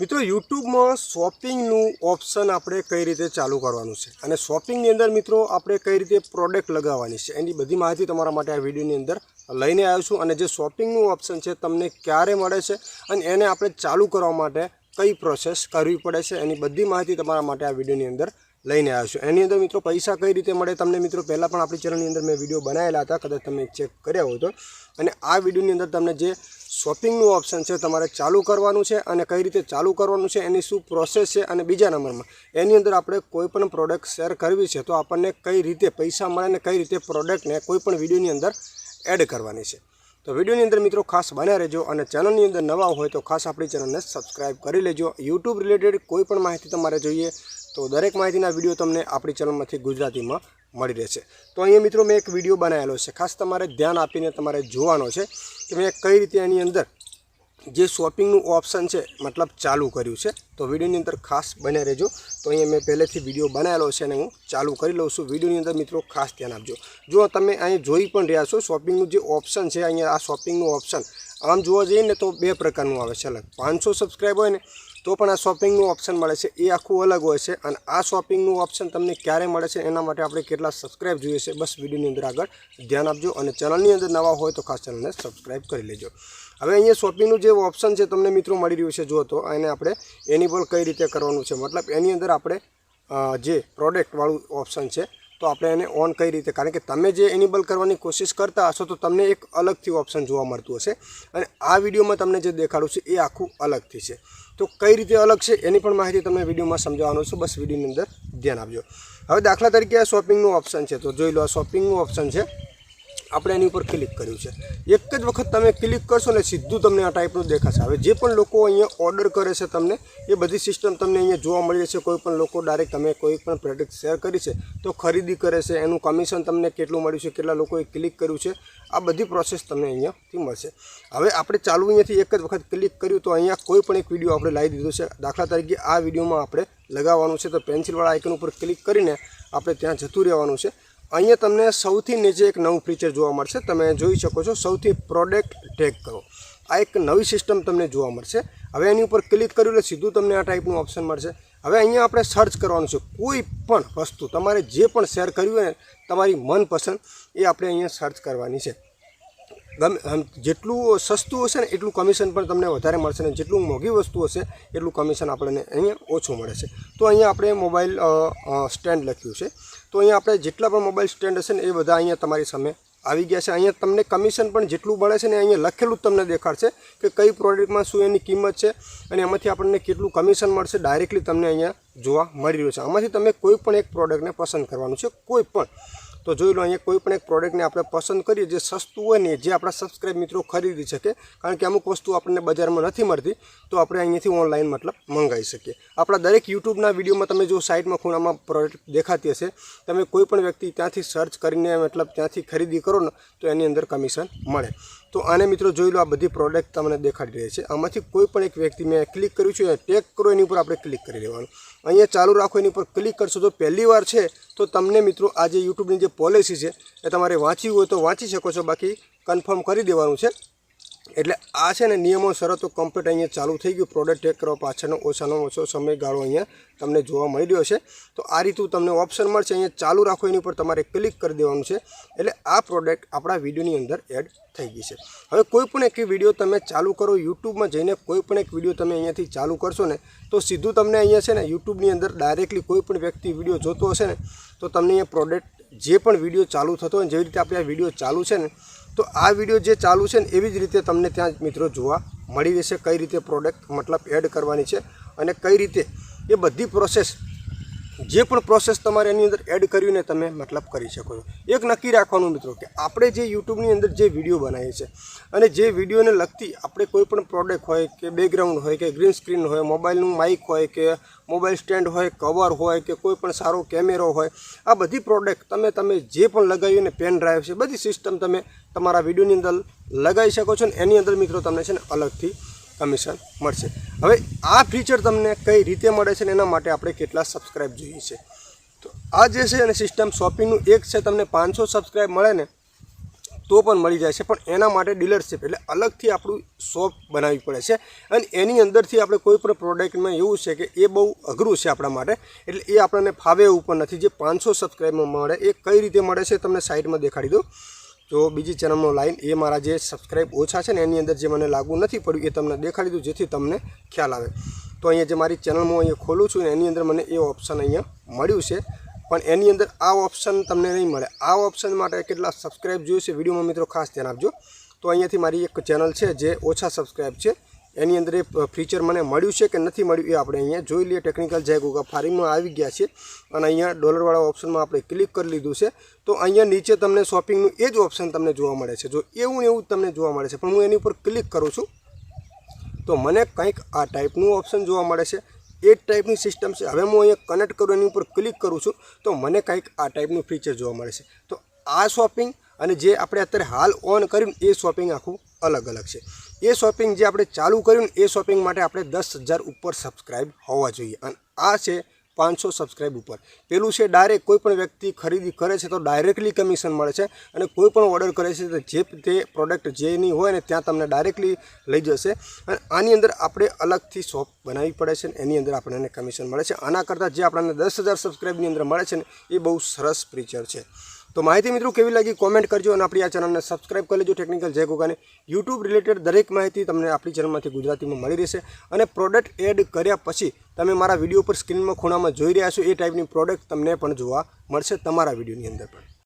મિત્રો, યુટ્યુબમાં શોપિંગનું ઓપ્શન આપણે કઈ રીતે ચાલુ કરવાનું છે? અને શોપિંગની અંદર મિત્રો, આપણે કઈ રીતે પ્રોડક્ટ લગાવવાની છે? એની બધી માહિતી તમારા માટે આ વિડીયોની અંદર લઈને આવ્યો છું. અને જે શોપિંગનું ઓપ્શન છે, તમને ક્યારે મળે છે અને એને આપણે ચાલુ કરવા માટે કઈ પ્રોસેસ કરવી પડે છે, એની બધી માહિતી તમારા માટે આ વિડીયોની અંદર લઈને આવ્યો છું. એની અંદર મિત્રો, પૈસા કઈ રીતે મળે? તમને મિત્રો, પહેલાં પણ આપણી ચેનલની અંદર મેં વીડિયો બનાવેલા હતા. કદાચ તમે ચેક કર્યા હોય તો. અને આ વિડીયોની અંદર તમને જે શોપિંગનું ઓપ્શન છે, તમારે ચાલુ કરવાનું છે અને કઈ રીતે ચાલુ કરવાનું છે, એની શું પ્રોસેસ છે અને બીજા નંબરમાં. એની અંદર આપણે કોઈ પણ પ્રોડક્ટ શેર કરવી છે, તો આપણને કઈ રીતે પૈસા મળે અને કઈ રીતે પ્રોડક્ટને કોઈ પણ વિડીયોની અંદર એડ કરવાની છે. તો વિડીયોની અંદર મિત્રો ખાસ બન્યા રહેજો અને ચેનલની અંદર નવા હોય તો ખાસ આપણી ચેનલને સબસ્ક્રાઇબ કરી લેજો. યુટ્યુબ રિલેટેડ કોઈ પણ માહિતી તમારે જોઈએ તો દરેક માહિતીના વીડિયો તમને આપણી ચેનલમાંથી ગુજરાતીમાં મળી રહેશે. તો અહીંયા મિત્રો મેં એક વીડિયો બનાવેલો છે. ખાસ તમારે ધ્યાન આપીને તમારે જોવાનો છે કે મેં કઈ રીતે એની અંદર જે શોપિંગનું ઓપ્શન છે, મતલબ ચાલુ કર્યું છે, તો વિડીયોની અંદર ખાસ બને રહેજો. તો અહીંયા મેં પહેલેથી વીડિયો બનાવેલો છે અને હું ચાલુ કરી લઉં છું. વિડીયોની અંદર મિત્રો ખાસ ધ્યાન આપજો. જો તમે અહીં જોઈ પણ રહ્યા છો, શોપિંગનું જે ઓપ્શન છે, અહીંયા આ શોપિંગનું ઓપ્શન આમ જોવા જઈએ ને તો બે પ્રકારનું આવે છે. અલગ પાંચસો સબસ્ક્રાઈબ હોય ને, તો પણ આ શોપિંગનું ઓપ્શન મળે છે. એ આખું અલગ હોય છે અને આ શોપિંગનું ઓપ્શન તમને ક્યારે મળે છે એના માટે આપણે કેટલા સબસ્ક્રાઈબ જોઈએ છે બસ વિડીયોની અંદર આગળ ધ્યાન આપજો અને ચેનલની અંદર નવા હોય તો ખાસ ચેનલને સબસ્ક્રાઈબ કરી લેજો. હવે અહીંયા શોપિંગનું જે ઓપ્શન છે તમને મિત્રો મળી રહ્યું છે જો તો એને આપણે એની પર કઈ રીતે કરવાનું છે? મતલબ એની અંદર આપણે જે પ્રોડક્ટવાળું ઓપ્શન છે તો આપણે એને ઓન કઈ રીતે? કારણ કે તમે જે એનેબલ કરવાની કોશિશ કરતા હશો, તો તમને એક અલગથી ઓપ્શન જોવા મળતું હશે. અને આ વિડીયોમાં તમને જે દેખાડું છે, એ આખું અલગથી છે. તો કઈ રીતે અલગ છે, એની પણ માહિતી તમને વિડીયોમાં સમજાવવાનું છું. બસ વિડીયોની અંદર ધ્યાન આપજો. હવે દાખલા તરીકે આ શોપિંગનું ઓપ્શન છે. તો જોઈ લો, આ શોપિંગનું ઓપ્શન છે. આપણે એની ઉપર ક્લિક કર્યું છે. એક જ વખત તમે ક્લિક કરશો ને સીધું તમને આ ટાઈપનું દેખાશે. હવે જે પણ લોકો અહીંયા ઓર્ડર કરે છે તમને, એ બધી સિસ્ટમ તમને અહીંયા જોવા મળી જશે કોઈ પણ લોકો ડાયરેક્ટ તમે કોઈ પણ પ્રોડક્ટ શેર કરી છે, તો ખરીદી કરે છે. એનું કમિશન તમને કેટલું મળ્યું છે, કેટલા લોકોએ ક્લિક કર્યું છે, આ બધી પ્રોસેસ તમને અહીંયાથી મળશે. હવે આપણે ચાલુ અહીંયાથી એક જ વખત ક્લિક કર્યું તો અહીંયા કોઈ પણ એક વીડિયો આપણે લાવી દીધો છે. દાખલા તરીકે આ વિડીયોમાં આપણે લગાવવાનું છે, તો પેન્સિલવાળા આઇકન ઉપર ક્લિક કરીને આપણે ત્યાં જતું રહેવાનું છે. અહીંયા તમને સૌથી નીચે એક નવું ફીચર જોવા મળશે. તમે જોઈ શકો છો, સૌથી પ્રોડક્ટ ટેગ કરો. આ એક નવી સિસ્ટમ તમને જોવા મળશે. હવે એની ઉપર ક્લિક કર્યું એટલે સીધું તમને આ ટાઈપનું ઓપ્શન મળશે. હવે અહીંયા આપણે સર્ચ કરવાનું છે. કોઈ પણ વસ્તુ તમારે જે પણ શેર કર્યું હોય ને, તમારી મનપસંદ, એ આપણે અહીંયા સર્ચ કરવાની છે. ગમે જેટલું સસ્તું હશે ને એટલું કમિશન પણ તમને વધારે મળશે ને જેટલું મોંઘી વસ્તુ હશે એટલું કમિશન આપણને અહીંયા ઓછું મળે છે. તો અહીંયા આપણે મોબાઈલ સ્ટેન્ડ લખ્યું છે. તો અહીંયા આપણે જેટલા પણ મોબાઈલ સ્ટેન્ડ હશે ને એ બધા અહીંયા તમારી સામે આવી ગયા છે. અહીંયા તમને કમિશન પણ જેટલું મળે છે ને અહીંયા લખેલું જ તમને દેખાડશે કે કઈ પ્રોડક્ટમાં શું એની કિંમત છે અને એમાંથી આપણને કેટલું કમિશન મળશે ડાયરેક્ટલી તમને અહીંયા જોવા મળી રહ્યું છે. આમાંથી તમે કોઈ પણ એક પ્રોડક્ટને પસંદ કરવાનું છે, કોઈ પણ. તો જોઈ લો, અહીંયા કોઈ પણ એક પ્રોડક્ટને આપણે પસંદ કરીએ જે સસ્તું હોય ને જે આપણા સબસ્ક્રાઈબ મિત્રો ખરીદી શકે, કારણ કે અમુક વસ્તુ આપણને બજારમાં નથી મળતી, તો આપણે અહીંયાથી ઓનલાઈન મતલબ મંગાવી શકીએ. આપણા દરેક યુટ્યુબના વિડીયોમાં તમે જો સાઇટમાં ખૂણામાં પ્રોડક્ટ દેખાતી હશે, તમે કોઈ પણ વ્યક્તિ ત્યાંથી સર્ચ કરીને મતલબ ત્યાંથી ખરીદી કરો ને, તો એની અંદર કમિશન મળે. તો આને મિત્રો જોઈ લો આ બધી પ્રોડક્ટ તમને દેખાડી રહી છે. આમાંથી કોઈ પણ એક વ્યક્તિ મેં ક્લિક કર્યું છે ટેગ કરો, એની ઉપર આપણે ક્લિક કરી લેવાનું અહીંયા ચાલુ રાખો, એની ઉપર ક્લિક કરશો તો પહેલી વાર છે, તો તમને મિત્રો આ જે યુટ્યુબની જે પોલિસી છે, એ તમારે વાંચવી હોય તો વાંચી શકો છો. બાકી કન્ફર્મ કરી દેવાનું છે. એટલે આ છે ને નિયમો શરતો કમ્પ્લીટ અહીંયા ચાલુ થઈ ગયું. પ્રોડક્ટ ટેક કરવા પાછળનો ઓછાનો ઓછો સમયગાળો અહીંયા તમને જોવા મળી રહ્યો છે. તો આ રીતનું તમને ઓપ્શન મળશે, અહીંયા ચાલુ રાખો, એની ઉપર તમારે ક્લિક કરી દેવાનું છે. એટલે આ પ્રોડક્ટ આપણા વિડીયોની અંદર એડ થઈ ગઈ છે. હવે કોઈ પણ એક વીડિયો તમે ચાલુ કરો, યુટ્યુબમાં જઈને કોઈ પણ એક વીડિયો તમે અહીંયાથી ચાલુ કરશો ને, તો સીધું તમને અહીંયા છે ને યુટ્યુબની અંદર ડાયરેક્ટલી કોઈ પણ વ્યક્તિ વીડિયો જોતો હશે ને, તો તમને અહીંયા પ્રોડક્ટ જે પણ વીડિયો ચાલુ થતો હોય જેવી રીતે આપણે આ વીડિયો ચાલુ છે ને તો આ વીડિયો જે ચાલુ છે ને એવી જ રીતે તમને ત્યાં મિત્રો જોવા મળી રહેશે કઈ રીતે પ્રોડક્ટ મતલબ એડ કરવાની છે અને કઈ રીતે એ બધી પ્રોસેસ જે પણ પ્રોસેસ તમારે એની અંદર એડ કરીને તમે મતલબ કરી શકો છો. એક નક્કી રાખવાનું મિત્રો કે આપણે જે યુટ્યુબની અંદર જે વીડિયો બનાવીએ છીએ અને જે વિડીયોને લગતી આપણે કોઈ પણ પ્રોડક્ટ હોય કે બેકગ્રાઉન્ડ હોય કે ગ્રીન સ્ક્રીન હોય મોબાઈલનું માઇક હોય કે મોબાઈલ સ્ટેન્ડ હોય કવર હોય કે કોઈ પણ સારો કેમેરો હોય, આ બધી પ્રોડક્ટ તમે તમે જે પણ લગાવી અને પેન ડ્રાઈવ છે, બધી સિસ્ટમ તમે તમારા વિડીયોની અંદર લગાવી શકો છો ને એની અંદર મિત્રો તમને છે ને અલગથી કમિશન મળશે. હવે આ ફીચર તમને કઈ રીતે મળે છે ને એના માટે આપણે કેટલા સબસ્ક્રાઇબ જોઈએ છે. તો આ જે છે અને સિસ્ટમ શોપિંગનું એક છે, તમને પાંચસો સબસ્ક્રાઇબ મળે ને, તો પણ મળી જાય છે. પણ એના માટે ડીલરશીપ એટલે અલગથી આપણું શોપ બનાવવી પડે છે. અને એની અંદરથી આપણે કોઈ પણ પ્રોડક્ટમાં એવું છે કે એ બહુ અઘરું છે આપણા માટે, એટલે એ આપણને ફાવે એવું પણ નથી. જે પાંચસો સબસ્ક્રાઇબમાં મળે, એ કઈ રીતે મળે છે તમને સાઇડમાં દેખાડી દઉં. તો બીજી ચેનલનો લાઈન એ મારા જે સબસ્ક્રાઈબ ઓછા છે ને એની અંદર જે મને લાગુ નથી પડ્યું એ તમને દેખાડી દઉં જેથી તમને ખ્યાલ આવે. તો અહીંયા જે મારી ચેનલ હું અહીંયા ખોલું છું ને એની અંદર મને એ ઓપ્શન અહીંયા મળ્યું છે. પણ એની અંદર આ ઓપ્શન તમને નહીં મળે. આ ઓપ્શન માટે કેટલા સબસ્ક્રાઈબ જોયું છે વિડીયોમાં મિત્રો ખાસ ધ્યાન આપજો. તો અહીંયાથી મારી એક ચેનલ છે જે ઓછા સબસ્ક્રાઈબ છે. એની અંદર એ ફીચર મને મળ્યું છે કે નથી મળ્યું એ આપણે અહીંયા જોઈ લઈએ. ટેકનિકલ જય ગોગા ફાર્મિંગમાં આવી ગયા છે અને અહીંયા ડોલરવાળા ઓપ્શનમાં આપણે ક્લિક કરી લીધું છે. તો અહીંયા નીચે તમને શોપિંગનું એ જ ઓપ્શન તમને જોવા મળે છે. જો એવું એવું તમને જોવા મળે છે, પણ હું એની ઉપર ક્લિક કરું છું. તો મને કંઈક આ ટાઈપનું ઓપ્શન જોવા મળે છે. એ જ ટાઈપની સિસ્ટમ છે. હવે હું અહીંયા કનેક્ટ કરું, એની ઉપર ક્લિક કરું છું. તો મને કંઈક આ ટાઈપનું ફીચર જોવા મળે છે. તો આ શોપિંગ અને જે આપણે અત્યારે હાલ ઓન કર્યું એ શોપિંગ આખું અલગ અલગ છે. એ શોપિંગ જે આપણે ચાલુ કર્યું ને એ શોપિંગ માટે આપણે દસ હજાર ઉપર સબસ્ક્રાઈબ હોવા જોઈએ. અને આ છે પાંચસો સબસ્ક્રાઈબ ઉપર. પેલું છે ડાયરેક્ટ કોઈ પણ વ્યક્તિ ખરીદી કરે છે તો ડાયરેક્ટલી કમિશન મળે છે. અને કોઈ પણ ઓર્ડર કરે છે તો જે તે પ્રોડક્ટ જેની હોય ને ત્યાં તમને ડાયરેક્ટલી લઈ જશે. અને આની અંદર આપણે અલગથી શોપ બનાવવી પડે છે ને એની અંદર આપણને કમિશન મળે છે. આના કરતાં જે આપણને દસ હજાર સબસ્ક્રાઈબની અંદર મળે છે ને એ બહુ સરસ ફીચર છે. તો માહિતી મિત્રો કેવી લાગી કોમેન્ટ કરજો અને આપણી આ ચેનલને સબસ્ક્રાઇબ કરી લેજો ટેકનિકલ જય ગોગાને. યુટ્યુબ રિલેટેડ દરેક માહિતી તમને આપણી ચેનલમાંથી ગુજરાતીમાં મળી રહેશે અને પ્રોડક્ટ એડ કર્યા પછી તમે મારા વીડિયો પર સ્ક્રીનમાં ખૂણામાં જોઈ રહ્યા છો એ ટાઈપની પ્રોડક્ટ તમને પણ જોવા મળશે તમારા વિડીયોની અંદર પણ.